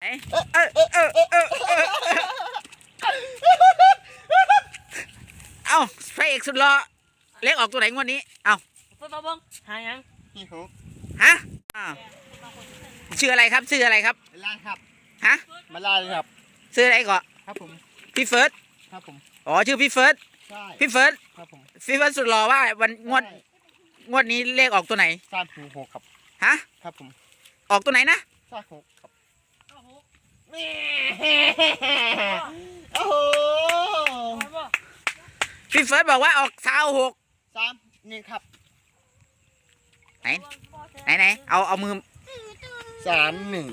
ไหนเออเออเออเออเออเออเอ้าพระเอกสุดหล่อเลขออกตัวไหนงวดนี้ เอ้าเพิ่นมาเบิ่งหาหยังนี่หกฮะอ้าวชื่ออะไรครับชื่ออะไรครับ มาลาครับฮะมาลาเลยครับ ชื่ออะไรก่อนครับผม พี่เฟิร์สครับผม อ๋อชื่อพี่เฟิร์สใช่พี่เฟิร์สครับผมพี่เฟิร์สสุดหล่อว่าวันงวดงวดนี้เลขออกตัวไหนสามหูหกครับ ฮะ ครับผม ออกตัวไหนนะสามหก โอ้โหมาบ่พี่เฟิร์สบอกว่าออกสาวหกสามหนึ่งครับไหนไหนไหนเอาเอามือสามหนึ่ง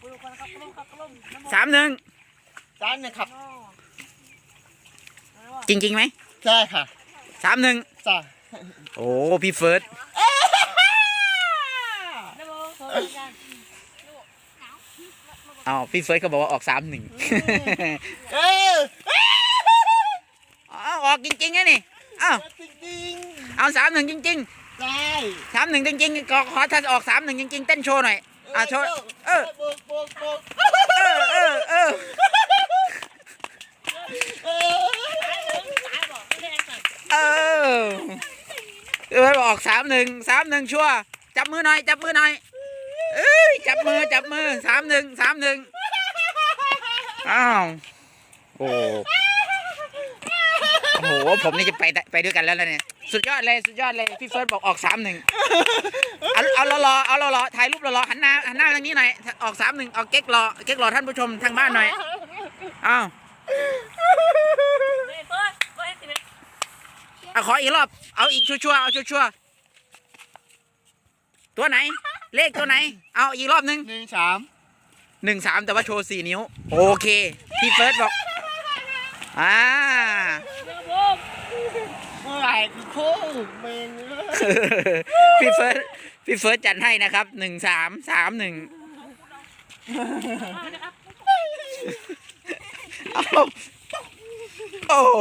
ปลูกกันครับกระลมครับกระลมน้ำมันสามหนึ่งสามหนึ่งครับอ๋ออะไรวะจริงๆไหมใช่ค่ะสามหนึ่งจ้าโอ้พี่เฟิร์ส น้ำมันโทรกันกัน เอาพี่เฟิร์สเขาบอกว่าออกสามหนึ่งเอออ๋อออกจริงๆนะนี่เอ้าจริงเอาสามหนึ่งจริงๆใช่ๆสามหนึ่งจริงๆขอขอถ้าออกสามหนึ่งจริงๆเต้นโชว์หน่อยอะโชว์เออโบกโบกโบกเออเออเออเออตายบ่ไม่ได้สั่นเออเออออกสามหนึ่งสามหนึ่งชัวร์จับมือหน่อยจับมือหน่อย เอ้ยจับมือจับมือสามหนึ่งสามหนึ่งอ้าวโอ้โหผมนี่จะไปไปด้วยกันแล้วล่ะเนี่ยสุดยอดเลยสุดยอดเลยพี่เฟิร์สบอกออกสามหนึ่งเอาเอารอรอเอารอรอถ่ายรูปรอรอหันหน้าหันหน้าทางนี้หน่อยออกสามหนึ่งเอาเก๊กรอเก๊กรอท่านผู้ชมทางบ้านหน่อยอ้าวเอาขออีกรอบเอาอีกชัวร์ๆเอาชัวร์ๆตัวไหน เลขตัวไหน เอาอีกรอบหนึ่งหนึ่งสามหนึ่งสามแต่ว่าโชว์สี่นิ้ว โอเค พี่เฟิร์สบอก อ่าน้ำมันเมื่อไหร่คือโค้งเมงพี่เฟิร์สพี่เฟิร์สจัดให้นะครับหนึ่งสามสามหนึ่งนะครับโอ้โห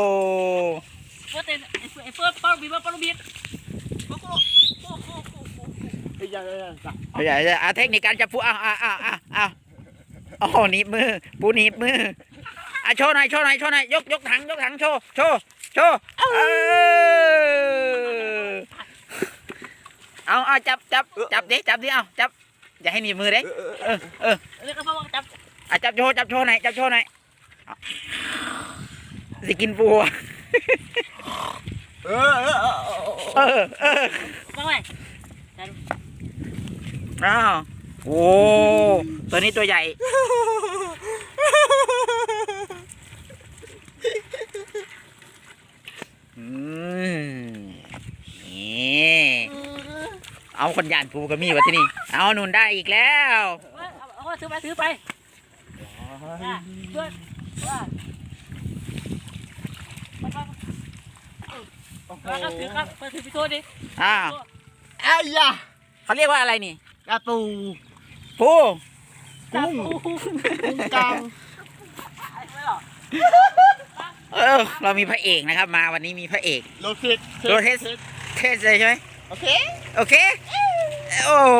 เพิ่นเต้นไอ้เพิ่นเป้าบีบเป้าลูกบิดโอ้โหโอ้โหโอ้โหไอ้ยังไงยังจ้ะอย่าอย่าเอาเทคนิคการจับปูอ้าวอ้าวอ้าวอ้าวอ้าวโอ้หนีบมือปูหนีบมืออะโชว์หน่อยโชว์หน่อยโชว์หน่อยยกยกถังยกถังโชว์โชว์โชว์เอาเอาจับจับจับดิจับดิเอาจับอย่าให้หนีบมือเด้เออเออเรียกกันว่าจับอะจับโชว์จับโชว์หน่อยจับโชว์หน่อยสิกินปูอะเออเออเออเออเออว่าไงอ้าวโอ้ตัวนี้ตัวใหญ่ อืมนี่เอาคนยานปูกับมีวะที่นี่ เอาหนุนได้อีกแล้วเอาเอาถือไปถือไปอะเพื่อนว่าแล้วก็ถือครับไปถือพี่โทษดิอ้าวไอ้ยะเขาเรียกว่าอะไรนี่ กระตูปูกุ้งกุ้งกลางเออ เรามีพระเอกนะครับ มาวันนี้มีพระเอกโรเทสโรเทสเทสเลยใช่ไหมโอเค โอเค โอ้โห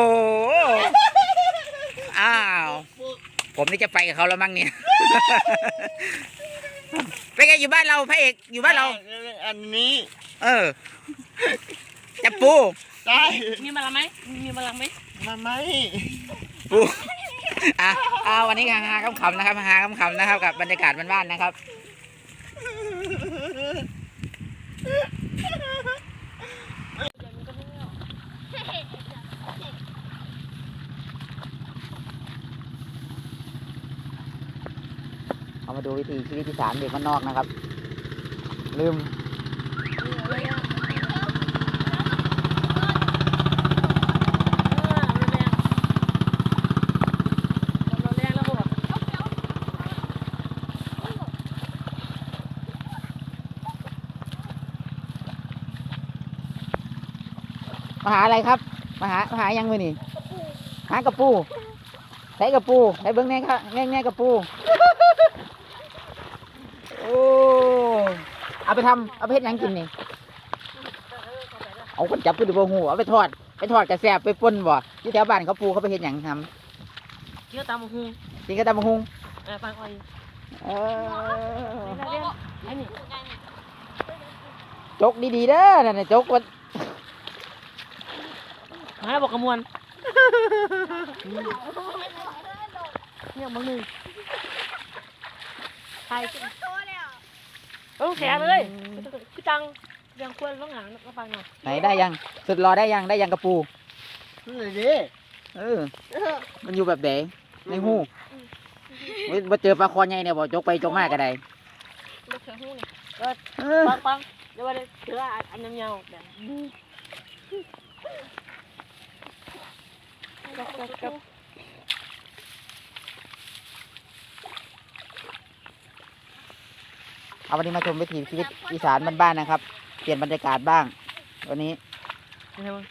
อ้าว ผมนี่จะไปกับเขาแล้วมั้งเนี่ยเป็นไงอยู่บ้านเราพระเอกอยู่บ้านเรา อันนี้ เออ จับปูได้มีมาลังไหมมีมาลังไหม มาไหมปูอะเอาวันนี้ฮาๆขำๆนะครับฮาๆขำๆนะครับ กับบรรยากาศบ้านๆนะครับ เอามาดูวิธีชีวิตที่สามเด็กมันนอกนะครับ ลืม มาหาอะไร ครับมาหามาหายังมือนี่หากระปูใส่กระปูใส่เบิ้งแน่ครับแน่แน่กระปูโอ้เอาไปทำเอาไปเฮ็ดหยังกินนี่เอาคนจับขึ้นดูบ่หูเอาไปทอดไปทอดกระแสบไปป่นบ่ที่แถวบ้านเขาปูเขาไปเฮ็ดหยังทำเกี่ยวตามหูกินกระตำบักหุงเออฟังอ้อยเออนี่นะเรียนไอ้นี่จกดีๆเด้อนั่นน่ะจกมัน มาบอกกระมวลเนี่ยมึงหนึ่งใครต้องแขนเลยคือจังยังควรต้องหางก็ฟังหน่อยไหนได้ยัง สุดรอได้ยังได้ยังกระปูนี่ดิเออ มันอยู่แบบไหนในหูเว้ยบ่เจอปลาคอใหญ่เนี่ยบ่จกไปจกมาก็ได้ลูกแขนหูนี่เออปังปังเดี๋ยวว่าได้เจออันยาวๆแบบ กับกับกับเอาวันนี้มาชมวิถีชีวิตอีสานบ้านๆนะครับ เปลี่ยนบรรยากาศบ้าง วันนี้อะไรบ้าง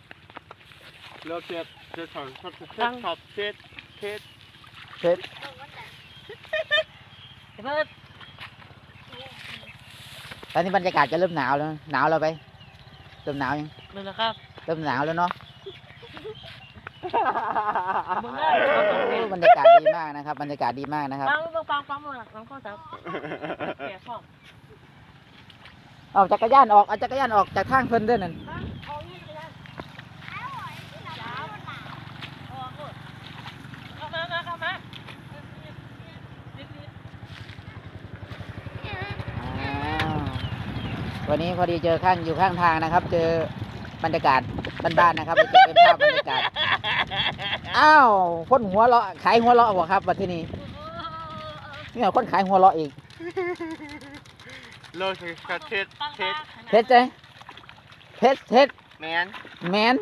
เราเจ็บเจ็บถอดถอดถอดถอดเช็ดเช็ดเช็ดเดี๋ยวเพิ่มตอนนี้บรรยากาศจะเริ่มหนาวแล้ว หนาวแล้วไป เริ่มหนาวยังเลยนะครับ เริ่มหนาวแล้วเนาะ มึงได้โอ้บรรยากาศดีมากนะครับ บรรยากาศดีมากนะครับ ปังปังปังปังปังปังข้อสามแกะข้อเอาจักรยานออก เอาจักรยานออกจากทางเพิ่นเด้วยนั่นเข้ามามาเข้ามาอ้าววันนี้พอดีเจอข้างอยู่ข้างทางนะครับ เจอบรรยากาศบ้านๆนะครับเก็บเป็นภาพบรรยากาศ อ้าวคนหัวเราะขายหัวเราะบ่ครับวันที่นี้นี่คนขายหัวเราะอีกเราเช็ดเช็ดเช็ดเท็ดใจเท็ดเท็ดแมนแมน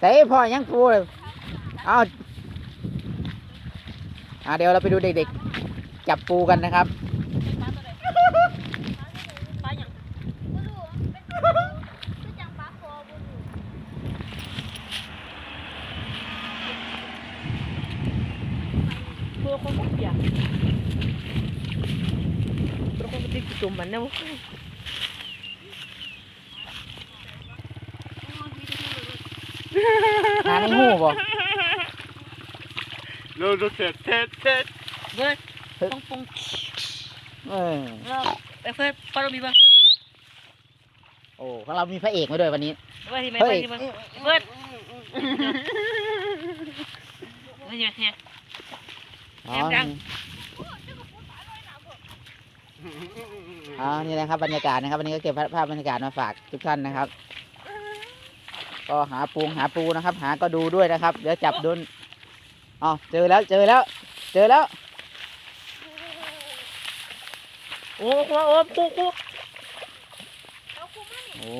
แต่พ่อยังปูเลยเอาอ่าเดี๋ยวเราไปดูเด็กๆ จับปูกันนะครับ เพื่อคนเปียก เพื่อคนติดจุ่มมันนะหาในหูบ่เราเราเช็ดเช็ดเช็ดเว้ยปงปงเออเราไปเพื่อนปาร์บีบ้างโอ้ของเรามีพระเอกมาด้วยวันนี้เว้ยที่ไม่ไปที่บ้างเว้ยนี่ไงเนี่ยอ๋อแอมดัง อ๋อนี่นะครับบรรยากาศนะครับวันนี้ก็เก็บภาพบรรยากาศมาฝากทุกท่านนะครับ ก็หาปูหาปูนะครับ หาก็ดูด้วยนะครับ เดี๋ยวจับดุนอ๋อเจอแล้วเจอแล้ว เจอแล้ว โอ้โหโอ้โหโอ้โอ้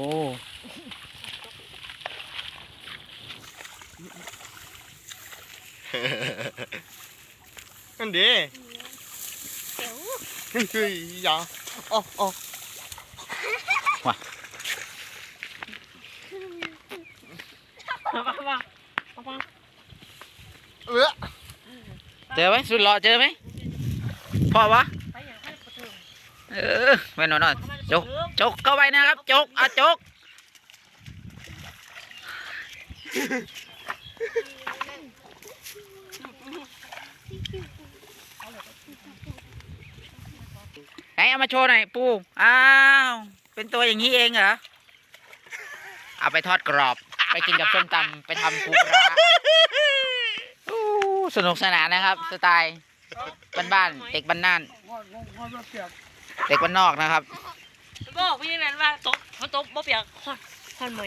นั่นดิ เฮ้ยอย่าอ๋ออ๋อมามามามาเออเจอไหมสุดหล่อเจอไหมพ่อวะเออไว้หน่อยหน่อยจกจกเข้าไปนะครับจกอะจกไหน เอามาโชว์หน่อยปูอ้าวเป็นตัวอย่างนี้เองเหรอเอาไปทอดกรอบ ไปกินกับส้มตำไปทำปูปลาอู้สนุกสนานนะครับ สไตล์บ้านๆเด็กบ้านน่านเด็กบ้านนอกนะครับ บอกพี่นั่นว่าตบมันตบบ่เปียกฮอดฮอดไหม